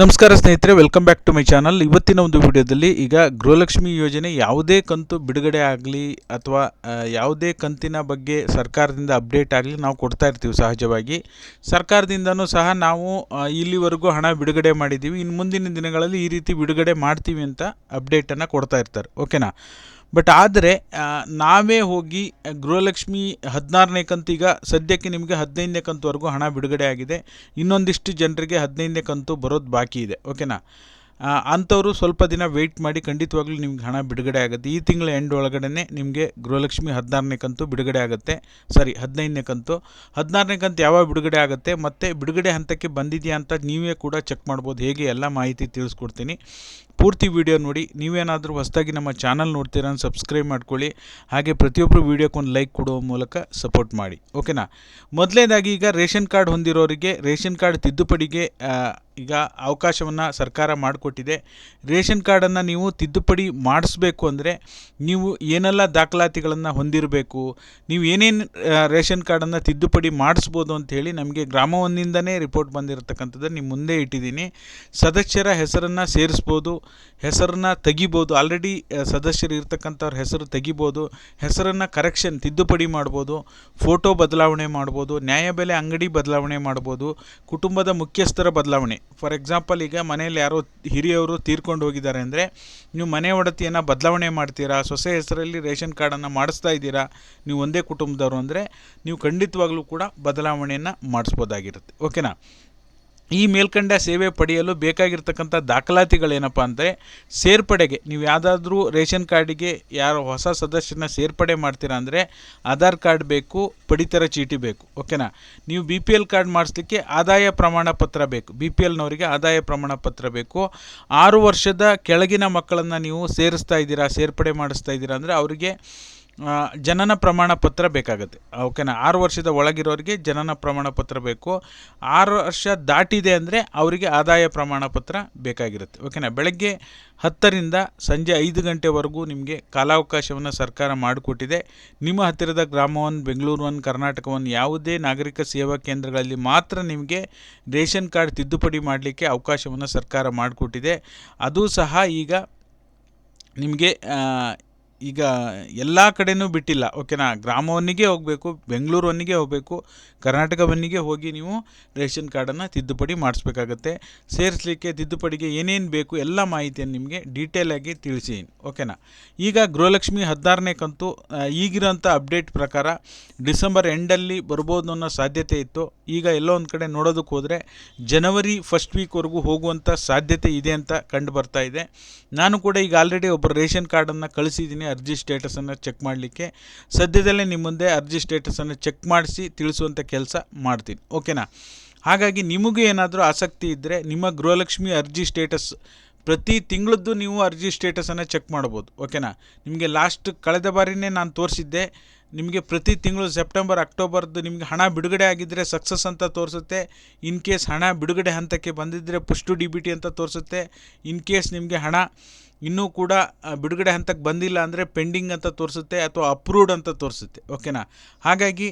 ನಮಸ್ಕಾರ ಸ್ನೇಹಿತರೆ welcome back to my channel ಇವತ್ತಿನ ಒಂದು ವಿಡಿಯೋದಲ್ಲಿ ಈಗ ಗೃಹಲಕ್ಷ್ಮಿ ಯೋಜನೆ ಯಾವುದೇ ಕಂತು ಬಿಡುಗಡೆ ಆಗಲಿ ಅಥವಾ ಯಾವುದೇ ಕಂತಿನ ಬಗ್ಗೆ ಸರ್ಕಾರದಿಂದ ಅಪ್ಡೇಟ್ ಆಗಲಿ ನಾವು ಕೊಡ್ತಾ ಇರ್ತೀವಿ ಸಹಜವಾಗಿ. ಸರ್ಕಾರದಿಂದನೂ ಸಹ ನಾವು ಇಲ್ಲಿವರೆಗೂ ಹಣ ಬಿಡುಗಡೆ ಮಾಡಿದ್ದೀವಿ. ಇನ್ನು ಮುಂದಿನ ದಿನಗಳಲ್ಲಿ ಈ ರೀತಿ ಬಿಡುಗಡೆ ಮಾಡ್ತೀವಿ ಅಂತ ಅಪ್ಡೇಟನ್ನು ಕೊಡ್ತಾ ಇರ್ತಾರೆ. ಓಕೆನಾ ಬಟ್ ಆದರೆ ನಾವೇ ಹೋಗಿ ಗೃಹಲಕ್ಷ್ಮಿ ಹದಿನಾರನೇ ಕಂತೀಗ ಸದ್ಯಕ್ಕೆ ನಿಮಗೆ ಹದಿನೈದನೇ ಕಂತುವರೆಗೂ ಹಣ ಬಿಡುಗಡೆ ಆಗಿದೆ. ಇನ್ನೊಂದಿಷ್ಟು ಜನರಿಗೆ ಹದಿನೈದನೇ ಕಂತು ಬರೋದು ಬಾಕಿ ಇದೆ. ಓಕೆನಾ ಅಂಥವರು ಸ್ವಲ್ಪ ದಿನ ವೆಯ್ಟ್ ಮಾಡಿ ಖಂಡಿತವಾಗ್ಲೂ ನಿಮ್ಗೆ ಹಣ ಬಿಡುಗಡೆ ಆಗುತ್ತೆ. ಈ ತಿಂಗಳ ಎಂಡ್ ಒಳಗಡೆ ನಿಮಗೆ ಗೃಹಲಕ್ಷ್ಮಿ ಹದಿನಾರನೇ ಕಂತು ಬಿಡುಗಡೆ ಆಗುತ್ತೆ. ಸಾರಿ ಹದಿನೈದನೇ ಕಂತು. ಹದಿನಾರನೇ ಕಂತು ಯಾವಾಗ ಬಿಡುಗಡೆ ಆಗುತ್ತೆ? ಮತ್ತು ಬಿಡುಗಡೆ ಹಂತಕ್ಕೆ ಬಂದಿದೆಯಾ ಅಂತ ನೀವೇ ಕೂಡ ಚೆಕ್ ಮಾಡ್ಬೋದು. ಹೇಗೆ ಎಲ್ಲ ಮಾಹಿತಿ ತಿಳಿಸ್ಕೊಡ್ತೀನಿ. ಪೂರ್ತಿ ವಿಡಿಯೋ ನೋಡಿ, ನೀವೇನಾದರೂ ಹೊಸದಾಗಿ ನಮ್ಮ ಚಾನಲ್ ನೋಡ್ತೀರಾ ಸಬ್ಸ್ಕ್ರೈಬ್ ಮಾಡ್ಕೊಳ್ಳಿ. ಹಾಗೆ ಪ್ರತಿಯೊಬ್ಬರು ವೀಡಿಯೋಕ್ಕೊಂದು ಲೈಕ್ ಕೊಡುವ ಮೂಲಕ ಸಪೋರ್ಟ್ ಮಾಡಿ. ಓಕೆನಾ ಮೊದಲನೇದಾಗಿ ಈಗ ರೇಷನ್ ಕಾರ್ಡ್ ಹೊಂದಿರೋರಿಗೆ ರೇಷನ್ ಕಾರ್ಡ್ ತಿದ್ದುಪಡಿಗೆ ಈಗ ಅವಕಾಶವನ್ನು ಸರ್ಕಾರ ಮಾಡಿಕೊಟ್ಟಿದೆ. ರೇಷನ್ ಕಾರ್ಡನ್ನು ನೀವು ತಿದ್ದುಪಡಿ ಮಾಡಿಸ್ಬೇಕು ಅಂದರೆ ನೀವು ಏನೆಲ್ಲ ದಾಖಲಾತಿಗಳನ್ನು ಹೊಂದಿರಬೇಕು, ನೀವು ಏನೇನು ರೇಷನ್ ಕಾರ್ಡನ್ನು ತಿದ್ದುಪಡಿ ಮಾಡಿಸ್ಬೋದು ಅಂಥೇಳಿ ನಮಗೆ ಗ್ರಾಮವೊಂದಿಂದನೇ ರಿಪೋರ್ಟ್ ಬಂದಿರತಕ್ಕಂಥದ್ದು ನಿಮ್ಮ ಮುಂದೆ ಇಟ್ಟಿದ್ದೀನಿ. ಸದಸ್ಯರ ಹೆಸರನ್ನು ಸೇರಿಸ್ಬೋದು, ಹೆಸರನ್ನ ತೆಗಿಬೋದು. ಆಲ್ರೆಡಿ ಸದಸ್ಯರು ಇರ್ತಕ್ಕಂಥವ್ರ ಹೆಸರು ತೆಗಿಬೋದು, ಹೆಸರನ್ನು ಕರೆಕ್ಷನ್ ತಿದ್ದುಪಡಿ ಮಾಡ್ಬೋದು ಫೋಟೋ ಬದಲಾವಣೆ ಮಾಡ್ಬೋದು ನ್ಯಾಯಬೆಲೆ ಅಂಗಡಿ ಬದಲಾವಣೆ ಮಾಡ್ಬೋದು, ಕುಟುಂಬದ ಮುಖ್ಯಸ್ಥರ ಬದಲಾವಣೆ. ಫಾರ್ ಎಕ್ಸಾಂಪಲ್ ಈಗ ಮನೆಯಲ್ಲಿ ಯಾರೋ ಹಿರಿಯವರು ತೀರ್ಕೊಂಡು ಹೋಗಿದ್ದಾರೆ ಅಂದರೆ, ನೀವು ಮನೆ ಒಡತಿಯನ್ನು ಬದಲಾವಣೆ ಮಾಡ್ತೀರಾ? ಸೊಸೆ ಹೆಸರಲ್ಲಿ ರೇಷನ್ ಕಾರ್ಡನ್ನು ಮಾಡಿಸ್ತಾ ಇದ್ದೀರಾ? ನೀವು ಒಂದೇ ಕುಟುಂಬದವರು ಅಂದರೆ, ನೀವು ಖಂಡಿತವಾಗ್ಲೂ ಕೂಡ ಬದಲಾವಣೆಯನ್ನು ಮಾಡಿಸ್ಬೋದಾಗಿರುತ್ತೆ. ಓಕೆನಾ ಈ ಮೇಲ್ಕಂಡ ಸೇವೆ ಪಡೆಯಲು ಬೇಕಾಗಿರ್ತಕ್ಕಂಥ ದಾಖಲಾತಿಗಳೇನಪ್ಪ ಅಂದರೆ ಸೇರ್ಪಡೆಗೆ. ನೀವು ಯಾವುದಾದ್ರೂ ರೇಷನ್ ಕಾರ್ಡಿಗೆ ಯಾರು ಹೊಸ ಸದಸ್ಯನ ಸೇರ್ಪಡೆ ಮಾಡ್ತೀರಾ ಅಂದರೆ ಆಧಾರ್ ಕಾರ್ಡ್ ಬೇಕು, ಪಡಿತರ ಚೀಟಿ ಬೇಕು, ಓಕೆನಾ? ನೀವು ಬಿ ಪಿ ಎಲ್ ಕಾರ್ಡ್ ಮಾಡಿಸ್ಲಿಕ್ಕೆ ಆದಾಯ ಪ್ರಮಾಣ ಪತ್ರ ಬೇಕು, ಬಿ ಪಿ ಎಲ್ನವರಿಗೆ ಆದಾಯ ಪ್ರಮಾಣ ಪತ್ರ ಬೇಕು. ಆರು ವರ್ಷದ ಕೆಳಗಿನ ಮಕ್ಕಳನ್ನು ನೀವು ಸೇರಿಸ್ತಾ ಇದ್ದೀರಾ, ಸೇರ್ಪಡೆ ಮಾಡಿಸ್ತಾ ಇದ್ದೀರಾ ಅಂದರೆ ಅವರಿಗೆ ಜನನ ಪ್ರಮಾಣ ಪತ್ರ ಬೇಕಾಗುತ್ತೆ. ಓಕೆನಾ ಆರು ವರ್ಷದ ಒಳಗಿರೋರಿಗೆ ಜನನ ಪ್ರಮಾಣ ಪತ್ರ ಬೇಕು. ಆರು ವರ್ಷ ದಾಟಿದೆ ಅಂದರೆ ಅವರಿಗೆ ಆದಾಯ ಪ್ರಮಾಣ ಪತ್ರ ಬೇಕಾಗಿರುತ್ತೆ. ಓಕೆನಾ? ಬೆಳಗ್ಗೆ ಹತ್ತರಿಂದ ಸಂಜೆ ಐದು ಗಂಟೆವರೆಗೂ ನಿಮಗೆ ಕಾಲಾವಕಾಶವನ್ನು ಸರ್ಕಾರ ಮಾಡಿಕೊಟ್ಟಿದೆ. ನಿಮ್ಮ ಹತ್ತಿರದ ಗ್ರಾಮ ಒನ್ ಬೆಂಗಳೂರು ಒನ್ ಕರ್ನಾಟಕ ಯಾವುದೇ ನಾಗರಿಕ ಸೇವಾ ಕೇಂದ್ರಗಳಲ್ಲಿ ಮಾತ್ರ ನಿಮಗೆ ರೇಷನ್ ಕಾರ್ಡ್ ತಿದ್ದುಪಡಿ ಮಾಡಲಿಕ್ಕೆ ಅವಕಾಶವನ್ನು ಸರ್ಕಾರ ಮಾಡಿಕೊಟ್ಟಿದೆ. ಅದು ಸಹ ಈಗ ನಿಮಗೆ ಈಗ ಎಲ್ಲ ಕಡೆನೂ ಬಿಟ್ಟಿಲ್ಲ. ಓಕೆನಾ ಗ್ರಾಮವನ್ನಿಗೆ ಹೋಗಬೇಕು, ಬೆಂಗಳೂರವನ್ನಿಗೆ ಹೋಗಬೇಕು, ಕರ್ನಾಟಕವನ್ನಿಗೆ ಹೋಗಿ ನೀವು ರೇಷನ್ ಕಾರ್ಡನ್ನು ತಿದ್ದುಪಡಿ ಮಾಡಿಸ್ಬೇಕಾಗತ್ತೆ. ಸೇರಿಸಲಿಕ್ಕೆ ತಿದ್ದುಪಡಿಗೆ ಏನೇನು ಬೇಕು ಎಲ್ಲ ಮಾಹಿತಿಯನ್ನು ನಿಮಗೆ ಡೀಟೇಲಾಗಿ ತಿಳಿಸಿದ್ದೀನಿ ಓಕೆನಾ? ಈಗ ಗೃಹಲಕ್ಷ್ಮಿ ಹದಿನಾರನೇ ಕಂತು ಈಗಿರೋಂಥ ಅಪ್ಡೇಟ್ ಪ್ರಕಾರ ಡಿಸೆಂಬರ್ ಎಂಡಲ್ಲಿ ಬರ್ಬೋದು ಅನ್ನೋ ಸಾಧ್ಯತೆ ಇತ್ತು. ಈಗ ಎಲ್ಲೋ ಒಂದು ಕಡೆ ನೋಡೋದಕ್ಕೆ ಹೋದರೆ ಜನವರಿ ಫಸ್ಟ್ ವೀಕ್ವರೆಗೂ ಹೋಗುವಂಥ ಸಾಧ್ಯತೆ ಇದೆ ಅಂತ ಕಂಡು ಬರ್ತಾ ಇದೆ. ನಾನು ಕೂಡ ಈಗ ಆಲ್ರೆಡಿ ಒಬ್ಬರು ರೇಷನ್ ಕಾರ್ಡನ್ನು ಕಳಿಸಿದ್ದೀನಿ, ಅರ್ಜಿ ಸ್ಟೇಟಸನ್ನು ಚೆಕ್ ಮಾಡಲಿಕ್ಕೆ. ಸದ್ಯದಲ್ಲೇ ನಿಮ್ಮ ಮುಂದೆ ಅರ್ಜಿ ಸ್ಟೇಟಸನ್ನು ಚೆಕ್ ಮಾಡಿಸಿ ತಿಳಿಸುವಂಥ ಕೆಲಸ ಮಾಡ್ತೀನಿ. ಓಕೆನಾ? ಹಾಗಾಗಿ ನಿಮಗೂ ಏನಾದರೂ ಆಸಕ್ತಿ ಇದ್ದರೆ ನಿಮ್ಮ ಗೃಹಲಕ್ಷ್ಮಿ ಅರ್ಜಿ ಸ್ಟೇಟಸ್ ಪ್ರತಿ ತಿಂಗಳದ್ದು ನೀವು ಅರ್ಜಿ ಸ್ಟೇಟಸನ್ನು ಚೆಕ್ ಮಾಡ್ಬೋದು ಓಕೆನಾ ನಿಮಗೆ ಲಾಸ್ಟ್ ಕಳೆದ ಬಾರಿನೇ ನಾನು ತೋರಿಸಿದ್ದೆ, ನಿಮಗೆ ಪ್ರತಿ ತಿಂಗಳು ಸೆಪ್ಟೆಂಬರ್ ಅಕ್ಟೋಬರ್ದು ನಿಮಗೆ ಹಣ ಬಿಡುಗಡೆ ಆಗಿದ್ದರೆ ಸಕ್ಸಸ್ ಅಂತ ತೋರಿಸುತ್ತೆ ಇನ್ ಕೇಸ್ ಹಣ ಬಿಡುಗಡೆ ಹಂತಕ್ಕೆ ಬಂದಿದ್ದರೆ ಪುಷ್ಟು ಡಿ ಬಿ ಟಿ ಅಂತ ತೋರಿಸುತ್ತೆ ಇನ್ ಕೇಸ್ ನಿಮಗೆ ಹಣ ಇನ್ನೂ ಕೂಡ ಬಿಡುಗಡೆ ಹಂತಕ್ಕೆ ಬಂದಿಲ್ಲ ಅಂದರೆ ಪೆಂಡಿಂಗ್ ಅಂತ ತೋರಿಸುತ್ತೆ ಅಥವಾ ಅಪ್ರೂವ್ಡ್ ಅಂತ ತೋರಿಸುತ್ತೆ, ಓಕೆನಾ? ಹಾಗಾಗಿ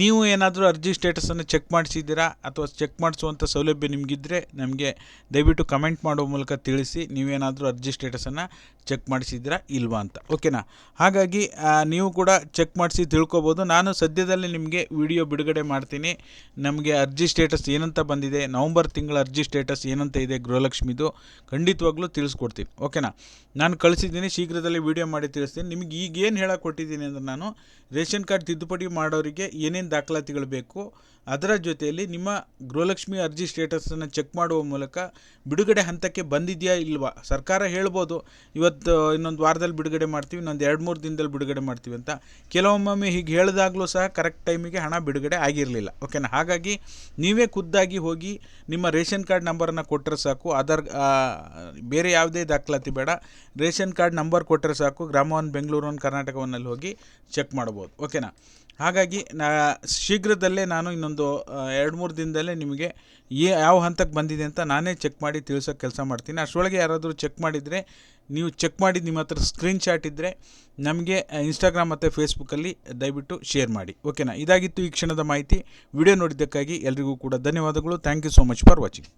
ನೀವು ಏನಾದರೂ ಅರ್ಜಿ ಸ್ಟೇಟಸನ್ನು ಚೆಕ್ ಮಾಡಿಸಿದ್ದೀರಾ ಅಥವಾ ಚೆಕ್ ಮಾಡಿಸುವಂಥ ಸೌಲಭ್ಯ ನಿಮಗಿದ್ದರೆ ನಮಗೆ ದಯವಿಟ್ಟು ಕಮೆಂಟ್ ಮಾಡುವ ಮೂಲಕ ತಿಳಿಸಿ ನೀವೇನಾದರೂ ಅರ್ಜಿ ಸ್ಟೇಟಸನ್ನು ಚೆಕ್ ಮಾಡಿಸಿದ್ದೀರಾ ಇಲ್ವಾ ಅಂತ, ಓಕೆನಾ? ಹಾಗಾಗಿ ನೀವು ಕೂಡ ಚೆಕ್ ಮಾಡಿಸಿ ತಿಳ್ಕೊಬೋದು. ನಾನು ಸದ್ಯದಲ್ಲೇ ನಿಮಗೆ ವಿಡಿಯೋ ಬಿಡುಗಡೆ ಮಾಡ್ತೀನಿ. ನಮಗೆ ಅರ್ಜಿ ಸ್ಟೇಟಸ್ ಏನಂತ ಬಂದಿದೆ, ನವಂಬರ್ ತಿಂಗಳ ಅರ್ಜಿ ಸ್ಟೇಟಸ್ ಏನಂತ ಇದೆ ಗೃಹಲಕ್ಷ್ಮಿದು ಖಂಡಿತವಾಗ್ಲೂ ತಿಳಿಸ್ಕೊಡ್ತೀನಿ, ಓಕೆನಾ? ನಾನು ಕಳಿಸಿದ್ದೀನಿ, ಶೀಘ್ರದಲ್ಲೇ ವಿಡಿಯೋ ಮಾಡಿ ತಿಳಿಸ್ತೀನಿ. ನಿಮಗೆ ಈಗೇನು ಹೇಳಕ್ಕೆ ಕೊಟ್ಟಿದ್ದೀನಿ ಅಂದರೆ ನಾನು ರೇಷನ್ ಕಾರ್ಡ್ ತಿದ್ದುಪಡಿ ಮಾಡೋರಿಗೆ ಏನೇನು ದಾಖಲಾತಿಗಳು ಬೇಕು ಅದರ ಜೊತೆಯಲ್ಲಿ ನಿಮ್ಮ ಗೃಹಲಕ್ಷ್ಮಿ ಅರ್ಜಿ ಸ್ಟೇಟಸನ್ನು ಚೆಕ್ ಮಾಡುವ ಮೂಲಕ ಬಿಡುಗಡೆ ಹಂತಕ್ಕೆ ಬಂದಿದೆಯಾ ಇಲ್ವಾ? ಸರ್ಕಾರ ಹೇಳ್ಬೋದು, ಇವತ್ತು ಇನ್ನೊಂದು ವಾರದಲ್ಲಿ ಬಿಡುಗಡೆ ಮಾಡ್ತೀವಿ, ಇನ್ನೊಂದು ಎರಡು ಮೂರು ದಿನದಲ್ಲಿ ಬಿಡುಗಡೆ ಮಾಡ್ತೀವಿ ಅಂತ. ಕೆಲವೊಮ್ಮೊಮ್ಮೆ ಹೀಗೆ ಹೇಳಿದಾಗಲೂ ಸಹ ಕರೆಕ್ಟ್ ಟೈಮಿಗೆ ಹಣ ಬಿಡುಗಡೆ ಆಗಿರಲಿಲ್ಲ. ಓಕೆನಾ? ಹಾಗಾಗಿ ನೀವೇ ಖುದ್ದಾಗಿ ಹೋಗಿ ನಿಮ್ಮ ರೇಷನ್ ಕಾರ್ಡ್ ನಂಬರನ್ನು ಕೊಟ್ಟರೆ ಸಾಕು. ಆಧಾರ್ ಬೇರೆ ಯಾವುದೇ ದಾಖಲಾತಿ ಬೇಡ. ರೇಷನ್ ಕಾರ್ಡ್ ನಂಬರ್ ಕೊಟ್ಟರೆ ಸಾಕು. ಗ್ರಾಮ ಒನ್ ಬೆಂಗಳೂರು ಒನ್ ಕರ್ನಾಟಕ ಒನ್ನಲ್ಲಿ ಹೋಗಿ ಚೆಕ್ ಮಾಡ್ಬೋದು. ಓಕೆನಾ? ಹಾಗಾಗಿ ನಾ ಶೀಘ್ರದಲ್ಲೇ ನಾನು ಇನ್ನೊಂದು ಎರಡು, ಮೂರು ದಿನದಲ್ಲೇ ನಿಮಗೆ ಏ ಯಾವ ಹಂತಕ್ಕೆ ಬಂದಿದೆ ಅಂತ ನಾನೇ ಚೆಕ್ ಮಾಡಿ ತಿಳಿಸೋಕೆ ಕೆಲಸ ಮಾಡ್ತೀನಿ. ಅಷ್ಟರೊಳಗೆ ಯಾರಾದರೂ ಚೆಕ್ ಮಾಡಿದರೆ, ನೀವು ಚೆಕ್ ಮಾಡಿ ನಿಮ್ಮ ಹತ್ರ ಸ್ಕ್ರೀನ್ ಶಾಟ್ ಇದ್ದರೆ ನಮಗೆ ಇನ್ಸ್ಟಾಗ್ರಾಮ್ ಮತ್ತು ಫೇಸ್ಬುಕ್ಕಲ್ಲಿ ದಯವಿಟ್ಟು ಶೇರ್ ಮಾಡಿ. ಓಕೆನಾ? ಇದಾಗಿತ್ತು ಈ ಕ್ಷಣದ ಮಾಹಿತಿ. ವಿಡಿಯೋ ನೋಡಿದ್ದಕ್ಕಾಗಿ ಎಲ್ರಿಗೂ ಕೂಡ ಧನ್ಯವಾದಗಳು. Thank you so much for watching